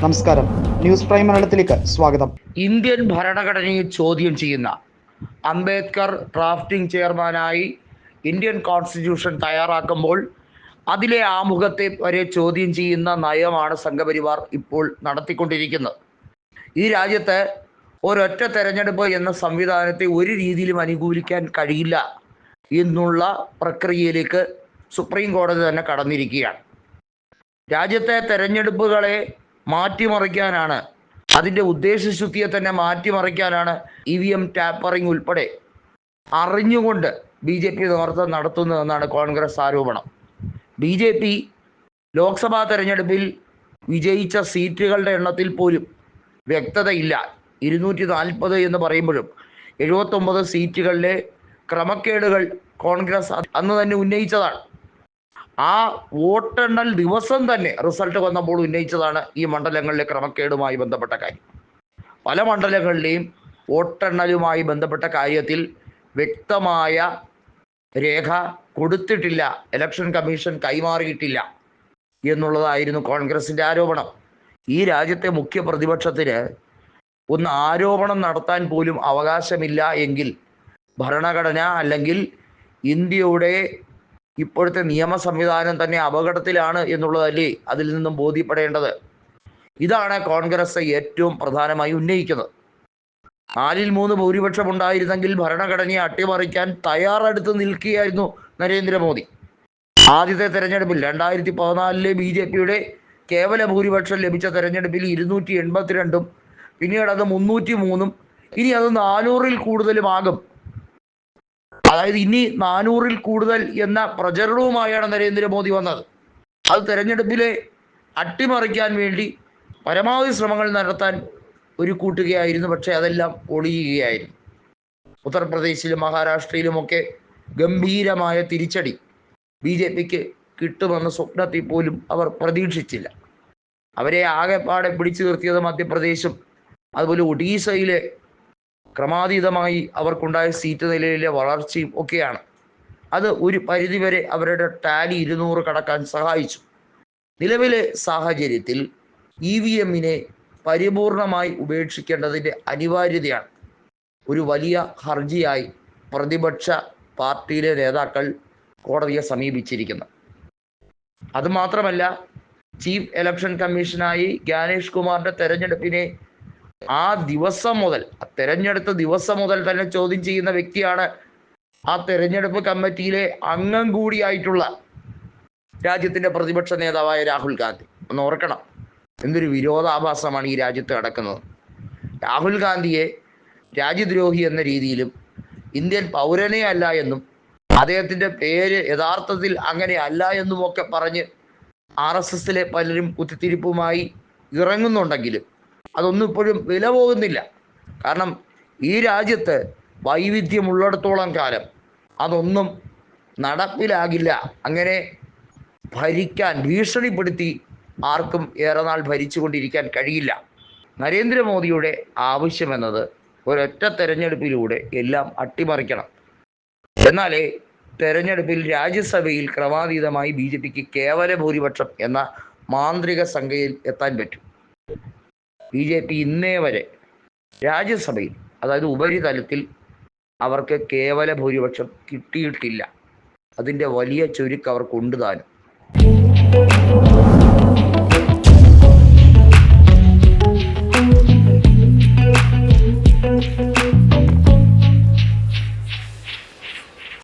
നമസ്കാരം. News prime മലയാളത്തിലേക്ക് സ്വാഗതം. ഇന്ത്യൻ ഭരണഘടനയെ ചോദ്യം ചെയ്യുന്ന അംബേദ്കർ ഡ്രാഫ്റ്റിംഗ് ചെയർമാനായി ഇന്ത്യൻ കോൺസ്റ്റിറ്റ്യൂഷൻ തയ്യാറാക്കുമ്പോൾ അതിലെ ആമുഖത്തെ വരെ ചോദ്യം ചെയ്യുന്ന നയമാണ് സംഘപരിവാർ ഇപ്പോൾ നടത്തിക്കൊണ്ടിരിക്കുന്നത്. ഈ രാജ്യത്ത് ഒരൊറ്റ തെരഞ്ഞെടുപ്പ് എന്ന സംവിധാനത്തെ ഒരു രീതിയിലും അനുകൂലിക്കാൻ കഴിയില്ല എന്നുള്ള പ്രക്രിയയിലേക്ക് സുപ്രീം കോടതി തന്നെ കടന്നിരിക്കുകയാണ്. രാജ്യത്തെ തെരഞ്ഞെടുപ്പുകളെ മാറ്റിമറിക്കാനാണ്. അതിന്റെ ഉദ്ദേശശുദ്ധിയെ തന്നെ മാറ്റിമറിക്കാനാണ് ഇ വി എം ടാപ്പറിംഗ് ഉൾപ്പെടെ അറിഞ്ഞുകൊണ്ട് ബി ജെ പി നേതൃത്വം നടത്തുന്നതെന്നാണ് കോൺഗ്രസ് ആരോപണം. ബി ജെ പി ലോക്സഭാ തെരഞ്ഞെടുപ്പിൽ വിജയിച്ച സീറ്റുകളുടെ എണ്ണത്തിൽ പോലും വ്യക്തതയില്ല. ഇരുന്നൂറ്റി നാൽപ്പത് എന്ന് പറയുമ്പോഴും എഴുപത്തൊമ്പത് സീറ്റുകളിലെ ക്രമക്കേടുകൾ കോൺഗ്രസ് അന്ന് തന്നെ ഉന്നയിച്ചതാണ്. ആ വോട്ടെണ്ണൽ ദിവസം തന്നെ റിസൾട്ട് വന്നപ്പോൾ ഉന്നയിച്ചതാണ് ഈ മണ്ഡലങ്ങളിലെ ക്രമക്കേടുമായി ബന്ധപ്പെട്ട കാര്യം. പല മണ്ഡലങ്ങളിലെയും വോട്ടെണ്ണലുമായി ബന്ധപ്പെട്ട കാര്യത്തിൽ വ്യക്തമായ രേഖ കൊടുത്തിട്ടില്ല. ഇലക്ഷൻ കമ്മീഷൻ കൈമാറിയിട്ടില്ല എന്നുള്ളതായിരുന്നു കോൺഗ്രസിന്റെ ആരോപണം. ഈ രാജ്യത്തെ മുഖ്യ പ്രതിപക്ഷത്തിന് ഒന്ന് ആരോപണം നടത്താൻ പോലും അവകാശമില്ല എങ്കിൽ ഭരണഘടന അല്ലെങ്കിൽ ഇന്ത്യയുടെ ഇപ്പോഴത്തെ നിയമ സംവിധാനം തന്നെ അപകടത്തിലാണ് എന്നുള്ളതല്ലേ അതിൽ നിന്നും ബോധ്യപ്പെടേണ്ടത്. ഇതാണ് കോൺഗ്രസ് ഏറ്റവും പ്രധാനമായി ഉന്നയിക്കുന്നത്. നാലിൽ മൂന്ന് ഭൂരിപക്ഷം ഉണ്ടായിരുന്നെങ്കിൽ ഭരണഘടനയെ അട്ടിമറിക്കാൻ തയ്യാറെടുത്ത് നിൽക്കുകയായിരുന്നു നരേന്ദ്രമോദി. ആദ്യത്തെ തെരഞ്ഞെടുപ്പിൽ രണ്ടായിരത്തി പതിനാലിലെ ബി ജെ പിയുടെ കേവല ഭൂരിപക്ഷം ലഭിച്ച തെരഞ്ഞെടുപ്പിൽ ഇരുന്നൂറ്റി എൺപത്തിരണ്ടും പിന്നീട് അത് മുന്നൂറ്റി മൂന്നും ഇനി അത് നാനൂറിൽ കൂടുതലുമാകും. അതായത് ഇനി നാനൂറിൽ കൂടുതൽ എന്ന പ്രചരണവുമായാണ് നരേന്ദ്രമോദി വന്നത്. അത് തെരഞ്ഞെടുപ്പിലെ അട്ടിമറിക്കാൻ വേണ്ടി പരമാവധി ശ്രമങ്ങൾ നടത്താൻ ഒരു കൂട്ടുകയായിരുന്നു. പക്ഷേ അതെല്ലാം ഒളിയുകയായിരുന്നു. ഉത്തർപ്രദേശിലും മഹാരാഷ്ട്രയിലുമൊക്കെ ഗംഭീരമായ തിരിച്ചടി ബി ജെ പിക്ക് കിട്ടുമെന്ന സ്വപ്നത്തിൽ പോലും അവർ പ്രതീക്ഷിച്ചില്ല. അവരെ ആകെപ്പാടെ പിടിച്ചു നിർത്തിയത് മധ്യപ്രദേശും അതുപോലെ ഒഡീസയിലെ ക്രമാതീതമായി അവർക്കുണ്ടായ സീറ്റ് നിലയിലെ വളർച്ചയും ഒക്കെയാണ്. അത് ഒരു പരിധിവരെ അവരുടെ ടാലി ഇരുന്നൂറ് കടക്കാൻ സഹായിച്ചു. നിലവിലെ സാഹചര്യത്തിൽ ഇ വി എമ്മിനെ പരിപൂർണമായി ഉപേക്ഷിക്കേണ്ടതിന്റെ അനിവാര്യതയാണ്. ഒരു വലിയ ഹർജിയായി പ്രതിപക്ഷ പാർട്ടിയിലെ നേതാക്കൾ കോടതിയെ സമീപിച്ചിരിക്കുന്നത്. അതുമാത്രമല്ല ചീഫ് ഇലക്ഷൻ കമ്മീഷനായി ജ്ഞാനേഷ് കുമാറിന്റെ തെരഞ്ഞെടുപ്പിനെ ആ ദിവസം മുതൽ തെരഞ്ഞെടുത്ത ദിവസം മുതൽ തന്നെ ചോദ്യം ചെയ്യുന്ന വ്യക്തിയാണ് ആ തെരഞ്ഞെടുപ്പ് കമ്മിറ്റിയിലെ അംഗം കൂടിയായിട്ടുള്ള രാജ്യത്തിന്റെ പ്രതിപക്ഷ നേതാവായ രാഹുൽ ഗാന്ധി. ഒന്ന് ഓർക്കണം എന്തൊരു വിരോധാഭാസമാണ് ഈ രാജ്യത്ത് നടക്കുന്നത്. രാഹുൽ ഗാന്ധിയെ രാജ്യദ്രോഹി എന്ന രീതിയിലും ഇന്ത്യൻ പൗരനെ അല്ല എന്നും അദ്ദേഹത്തിന്റെ പേര് യഥാർത്ഥത്തിൽ അങ്ങനെ അല്ല എന്നുമൊക്കെ പറഞ്ഞ് ആർ എസ് എസിലെ പലരും കുത്തിത്തിരിപ്പുമായി ഇറങ്ങുന്നുണ്ടെങ്കിലും അതൊന്നും ഇപ്പോഴും വില പോകുന്നില്ല കാരണം ഈ രാജ്യത്ത് വൈവിധ്യമുള്ളിടത്തോളം കാലം അതൊന്നും നടപ്പിലാകില്ല. അങ്ങനെ ഭരിക്കാൻ ഭീഷണിപ്പെടുത്തി ആർക്കും ഏറെ നാൾ ഭരിച്ചുകൊണ്ടിരിക്കാൻ കഴിയില്ല. നരേന്ദ്രമോദിയുടെ ആവശ്യമെന്നത് ഒരൊറ്റ തെരഞ്ഞെടുപ്പിലൂടെ എല്ലാം അട്ടിമറിക്കണം. എന്നാലേ തെരഞ്ഞെടുപ്പിൽ രാജ്യസഭയിൽ ക്രമാതീതമായി ബി ജെ പിക്ക് കേവല ഭൂരിപക്ഷം എന്ന മാന്ത്രിക സംഖ്യയിൽ എത്താൻ പറ്റും. ബി ജെ പി ഇന്നേ വരെ രാജ്യസഭയിൽ അതായത് ഉപരിതലത്തിൽ അവർക്ക് കേവല ഭൂരിപക്ഷം കിട്ടിയിട്ടില്ല. അതിന്റെ വലിയ ചുരുക്കം അവർക്കുണ്ട് താനും.